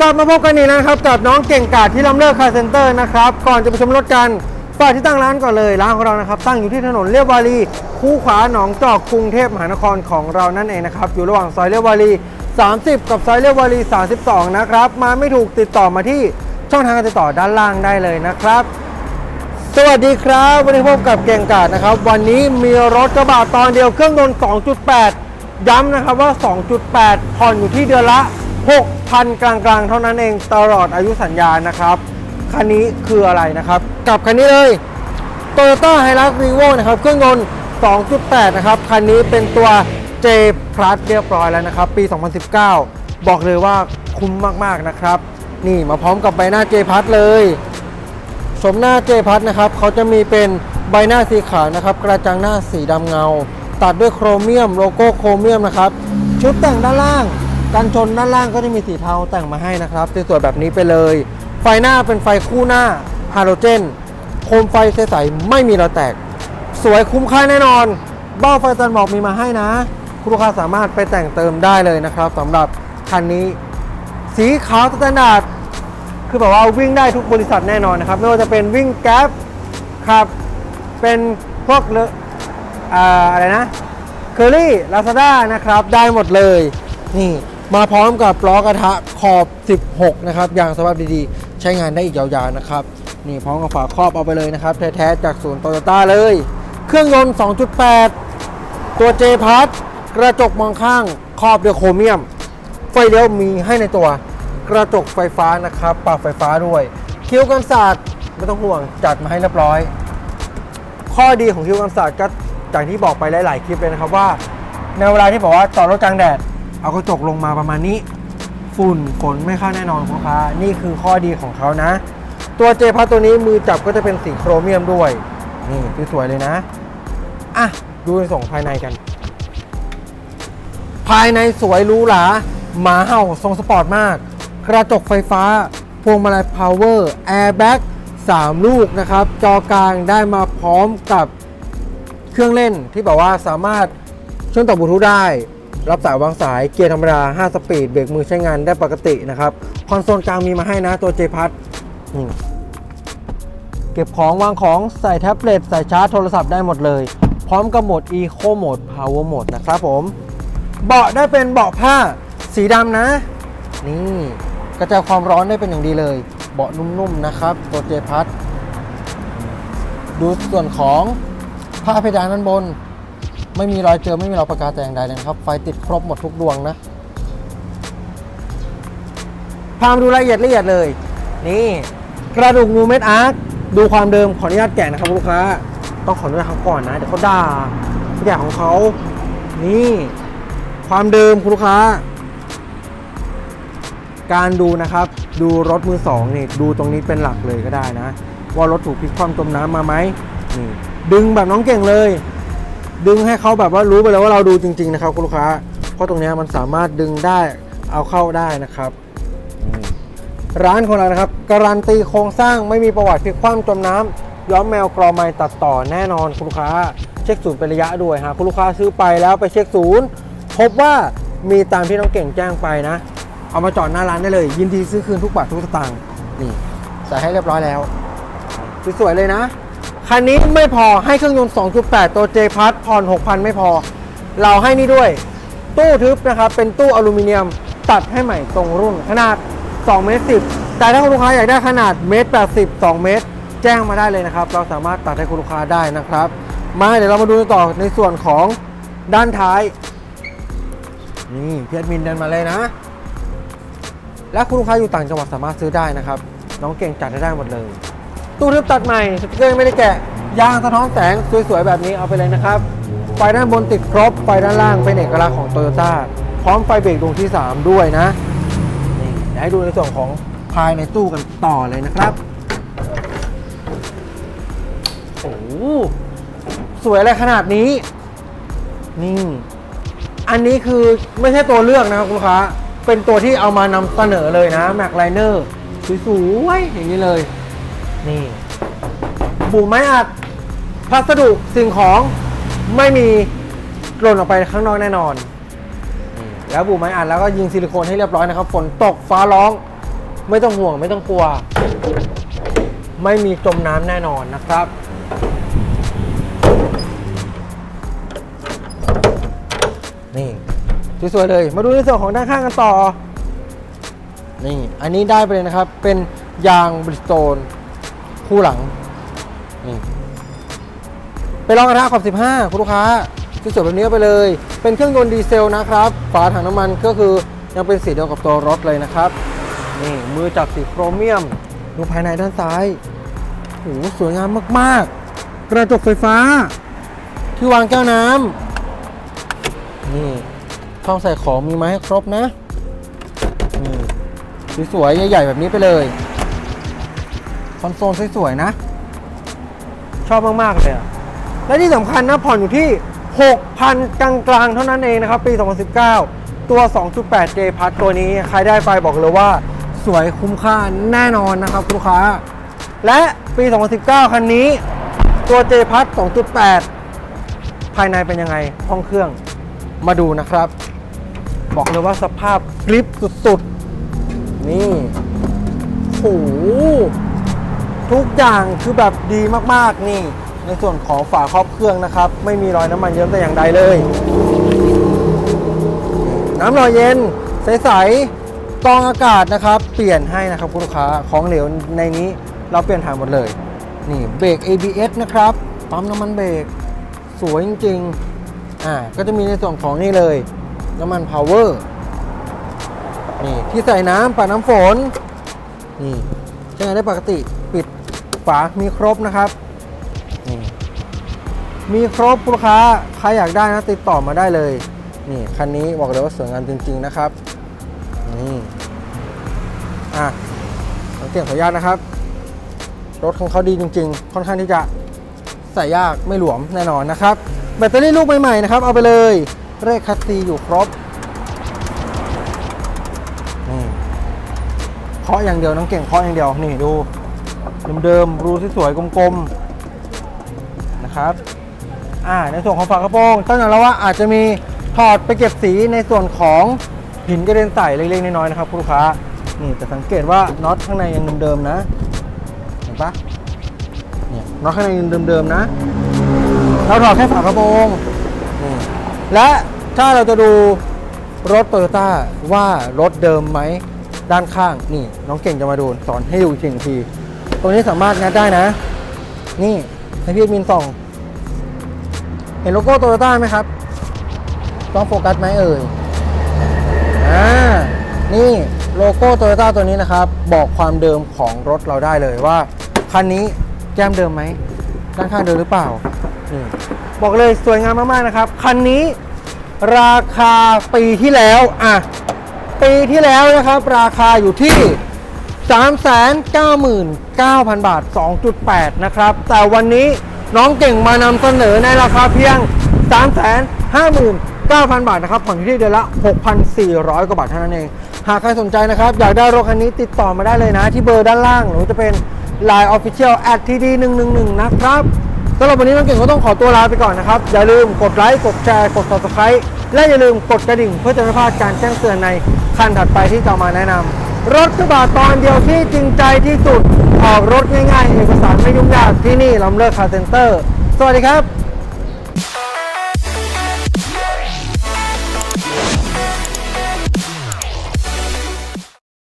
กลับมาพบกันอีกแล้วนะครับกับน้องเก่งกาจที่ลำเลิกคาเซ็นเตอร์นะครับก่อนจะไปชมรถกันฝากที่ตั้งร้านก่อนเลยร้านของเรานะครับตั้งอยู่ที่ถนนเลียบวารีคู่ขวาหนองจอกกรุงเทพมหานครของเรานั่นเองนะครับอยู่ระหว่างซอยเลียบวารี 30 กับซอยเลียบวารี 32 นะครับมาไม่ถูกติดต่อมาที่ช่องทางการติดต่อด้านล่างได้เลยนะครับ สวัสดีครับวันนี้พบกับเก่งกาจนะครับวันนี้มีรถกระบะตอนเดียวเครื่องยนต์ 2.8 ย้ำนะครับว่า 2.8 ผ่อนอยู่ที่เดือนละ 6,000 กลางๆ เท่านั้นเองตลอดอายุสัญญานะครับ คันนี้คืออะไรนะครับ กับคันนี้เลย Toyota Hilux Revo นะครับ เครื่องยนต์ 2.8 นะครับ คันนี้เป็นตัว J Plus เรียบร้อยแล้วนะครับ ปี 2019 บอกเลยว่าคุ้มมากๆนะครับ นี่มาพร้อมกับใบหน้า J Plus เลยชมหน้าเจพัทนะครับเขาจะมีเป็นใบหน้าสีขาวนะครับ กระจังหน้าสีดำเงา ตัดด้วยโครเมียมโลโก้โครเมียมนะครับ ชุดแต่งด้านล่าง กันชนด้านล่างก็จะมีสีเทาแต่งมาให้นะครับสวยๆแบบนี้ไปเลย ไฟหน้าเป็นไฟคู่หน้าฮาโลเจน โคมไฟใสๆไม่มีรอยแตก สวยคุ้มค่าแน่นอน เบ้าไฟตันบอกมีมาให้นะ คุณลูกค้าสามารถไปแต่งเติมได้เลยนะครับสำหรับคันนี้ สีขาวสแตนดาร์ดคือแบบว่าวิ่งได้ทุกบริษัทแน่นอนนะครับ ไม่ว่าจะเป็นวิ่งแก๊ปครับ เป็นพวกเลอะอ่าอะไรนะเคอรี่ลาซาด้านะครับ ได้หมดเลย นี่ มาพร้อมกับล้อกระทะขอบ 16 นะครับอย่างสภาพดีๆ ใช้งานได้อีกยาวๆนะครับ นี่พร้อมกับฝาครอบเอาไปเลยนะครับ แท้ๆ จากศูนย์โตโยต้าเลย เครื่องยนต์ 2.8 ตัว J พัทกระจกมองข้างครอบเด้วยโครเมียม ไฟเลี้ยวมีให้ในตัว กระจกไฟฟ้านะครับ ปรับไฟฟ้าด้วย คิ้วกันศาสตร์ไม่ต้องห่วงจัดมาให้เรียบร้อย ข้อดีของคิ้วกันศาสตร์ก็อย่างที่บอกไปหลายๆคลิปเลยนะครับว่าในเวลาที่บอกว่าจอดรถกลางแดด เอากระจกลงมาประมาณนี้ ฝุ่นฝนไม่เข้าแน่นอนคุณลูกค้านี่คือข้อดีของเขานะ ตัวเจพัทตัวนี้มือจับก็จะเป็นสีโครเมียมด้วย นี่สวยเลยนะ อะ ดูในส่งภายในกัน ภายในสวยรูหราหมาเห่าทรงสปอร์ตมาก กระจกไฟฟ้า พวงมาลัยพาวเวอร์แอร์แบ็ก3ลูกนะครับ จอกลางได้มาพร้อมกับเครื่องเล่นที่แบบว่าสามารถเชื่อมต่อบลูทูธได้ รับสายวางสายเกียร์ธรรมดา 5 สปีด เบรกมือใช้งานได้ปกตินะครับคอนโซลกลางมีมาให้นะตัว J พัทเก็บของวางของใส่แท็บเล็ตใส่ชาร์จโทรศัพท์ได้หมดเลย พร้อมกับโหมด Eco Mode Power Mode นะครับผม เบาะได้เป็นเบาะผ้าสีดำนะ นี่กระจายความร้อนได้เป็นอย่างดีเลย เบาะนุ่มๆนะครับ ตัวเจพัทดูส่วนของผ้าเพดานด้านบน ไม่มีรอยเจอไม่มีรอยประกาแต่อย่างใดเลยครับ ไฟติดครบหมดทุกดวงนะ พามดูรายละเอียดละเอียดเลย นี่ กระดูกงูเม็ดอาร์คดูความเดิมขออนุญาตแกะนะครับลูกค้า ต้องขออนุญาตเขาก่อนนะ เดี๋ยวเขาด่าทุกอย่างของเขานี่ ความเดิมคุณลูกค้า การดูนะครับ ดูรถมือสองนี่ดูตรงนี้เป็นหลักเลยก็ได้นะ ว่ารถถูกพลิกคว่ำจมน้ำมาไหมนี่ดึงแบบน้องเก่งเลย ดึงให้เขาแบบว่ารู้ไปเลยว่าเราดูจริง ๆ นะครับคุณลูกค้า เพราะตรงนี้มันสามารถดึงได้เอาเข้าได้นะครับร้านของเรานะครับ การันตีโครงสร้างไม่มีประวัติพลิกคว่ำจมน้ำย้อมแมวกรอไม้ตัดต่อแน่นอนคุณลูกค้า เช็คศูนย์เป็นระยะด้วยฮะคุณลูกค้าซื้อไปแล้วไปเช็คศูนย์พบว่ามีตามที่น้องเก่งแจ้งไปนะ เอามาจอดหน้าร้านได้เลย ยินดีซื้อคืนทุกบาททุกสตางค์นี่ใส่ให้เรียบร้อยแล้วสวยๆเลยนะ คันนี้ไม่พอให้เครื่องยนต์ 2.8 ตัว J พัทผ่อน 6,000 ไม่พอ เราให้นี่ด้วย ตู้ทึบนะครับ เป็นตู้อลูมิเนียมตัดให้ใหม่ตรงรุ่นขนาด2เมตร10 แต่ถ้าคุณลูกค้าอยากได้ขนาดเมตร80 2 เมตร แจ้งมาได้เลยนะครับ เราสามารถตัดให้คุณลูกค้าได้นะครับ มาเดี๋ยวเรามาดูต่อในส่วนของด้านท้าย นี่เพียรมินเดินมาเลยนะ และคุณลูกค้าอยู่ต่างจังหวัดสามารถซื้อได้นะครับ น้องเก่งจัดให้ได้หมดเลย ตู้ทึบตัดใหม่สติ๊กเกอร์ไม่ได้แกะยางสะท้อนแสงสวยๆ แบบนี้เอาไปเลยนะครับ ไฟด้านบนติดครบ ไฟด้านล่างเป็นเอกลักษณ์ของโตโยต้าพร้อมไฟเบรกดวงที่ 3 ด้วยนะนี่เดี๋ยวให้ดูในส่วนของภายในตู้กันต่อเลยนะครับโอ้สวยอะไรขนาดนี้ นี่ อันนี้คือไม่ใช่ตัวเลือกนะครับคุณลูกค้า เป็นตัวที่เอามานำเสนอเลยนะแม็กไลเนอร์สวยๆอย่างนี้เลย นี่บูไม้อัดพัสดุสิ่งของไม่มีหล่นออกไปข้างนอกแน่นอนนี่แล้วบูไม้อัดแล้วก็ยิงซิลิโคนให้เรียบร้อยนะครับ ฝนตกฟ้าร้อง ไม่ต้องห่วงไม่ต้องกลัว ไม่มีจมน้ำแน่นอนนะครับ นี่สวยๆเลย มาดูในส่วนของด้านข้างกันต่อ นี่ อันนี้ได้ไปเลยนะครับ เป็นยางบริสโตน คู่หลังนี่ไปลองกระทะขอบ 15 คุณลูกค้าสวยแบบนี้ไปเลย เป็นเครื่องยนต์ดีเซลนะครับ ฝาถังน้ำมันก็คือยังเป็นสีเดียวกับตัวรถเลยนะครับ นี่มือจับสีโครเมียม ดูภายในด้านซ้ายโอ้หสวยงามมากๆ กระจกไฟฟ้า ที่วางแก้วน้ำนี่ช่องใส่ของมีมาให้ครบนะ นี่สวยๆใหญ่ๆแบบนี้ไปเลย คอนโซลสวยๆนะ ชอบมาก ๆ เลยอะและที่สำคัญนะผ่อนอยู่ที่ 6,000 กลาง ๆ เท่านั้นเองนะครับ ปี 2019 ตัว 2.8J พัทตัวนี้ใครได้ไปบอกเลยว่า สวยคุ้มค่าแน่นอนนะครับลูกค้า และปี 2019 คันนี้ ตัว J พัท2.8 ภายในเป็นยังไง ห้องเครื่องมาดูนะครับ บอกเลยว่าสภาพกริปสุด ๆ นี่โอ้โห ทุกอย่างคือแบบดีมากๆนี่ ในส่วนของฝาครอบเครื่องนะครับ ไม่มีรอยน้ำมันเยิ้มแต่อย่างใดเลย น้ำรอยเย็นใสๆกรองอากาศนะครับ เปลี่ยนให้นะครับคุณลูกค้าของเหลวในนี้เราเปลี่ยนถ่ายหมดเลย นี่เบรก ABS นะครับปั๊มน้ำมันเบรกสวยจริงๆอ่าก็จะมีในส่วนของนี่เลย น้ำมันพาวเวอร์นี่ที่ใส่น้ำปัดน้ำฝนนี่ใช้งานได้ปกติ ปิดฝามีครบนะครับนี่มีครบลูกค้าใครอยากได้นะติดต่อมาได้เลยนี่คันนี้บอกเลยว่าสวยงามจริง ๆนะครับนี่อะสังเกตขออนุญาตนะครับ รถของเขาดีจริง ๆ ค่อนข้างที่จะใส่ยากไม่หลวมแน่นอนนะครับ แบตเตอรี่ลูกใหม่ๆนะครับ เอาไปเลยเลขคัสซีอยู่ครบนี่เคาะอย่างเดียวน้องเก่งเคาะอย่างเดียวนี่ดู เดิมๆรูที่สวยกลมๆนะครับอ่าในส่วนของฝากระโปรงต้องยอมรับว่าอาจจะมีถอดไปเก็บสีในส่วนของหินกระเด็นใส่เล็กๆน้อยๆนะครับคุณลูกค้านี่แต่สังเกตว่าน็อตข้างในยังเดิมๆนะเห็นปะเนี่ยน็อตข้างในยังเดิมๆนะ เราถอดแค่ฝากระโปรงนี่และถ้าเราจะดูรถโตโยต้าว่ารถเดิมไหมด้านข้างนี่น้องเก่งจะมาดูสอนให้ดูอีกที ตรงนี้สามารถงัดได้นะ นี่ให้พี่มินส่อง เห็นโลโก้โตโยต้าไหมครับ ต้องโฟกัสไหมเอ่ย อ่า นี่โลโก้โตโยต้าตัวนี้นะครับ บอกความเดิมของรถเราได้เลยว่า คันนี้แก้มเดิมไหมด้านข้างเดิมหรือเปล่า นี่ บอกเลยสวยงามมากๆนะครับ คันนี้ราคาปีที่แล้ว อะ ปีที่แล้วนะครับ ราคาอยู่ที่ 399,000 บาท 2.8 นะครับ แต่วันนี้น้องเก่งมานำเสนอในราคาเพียง 359,000 บาทนะครับผ่อนที่เดือนละ 6,400 กว่าบาทเท่านั้นเอง หากใครสนใจนะครับ อยากได้รถคันนี้ติดต่อมาได้เลยนะ ที่เบอร์ด้านล่าง หรือจะเป็น Line Official at td 1 1 1นะครับสำหรับวันนี้น้องเก่งก็ต้องขอตัวลาไปก่อนนะครับ อย่าลืมกดไลค์ กดแชร์ กด subscribe และอย่าลืมกดกระดิ่งเพื่อจะไม่พลาดการแจ้งเตือนในคันถัดไปที่จะมาแนะนำ รถกระบะตอนเดียวที่จริงใจที่สุดออกรถง่ายๆ เอกสารไม่ยุ่งยากที่นี่ลำเลิกคาร์เซ็นเตอร์ สวัสดีครับ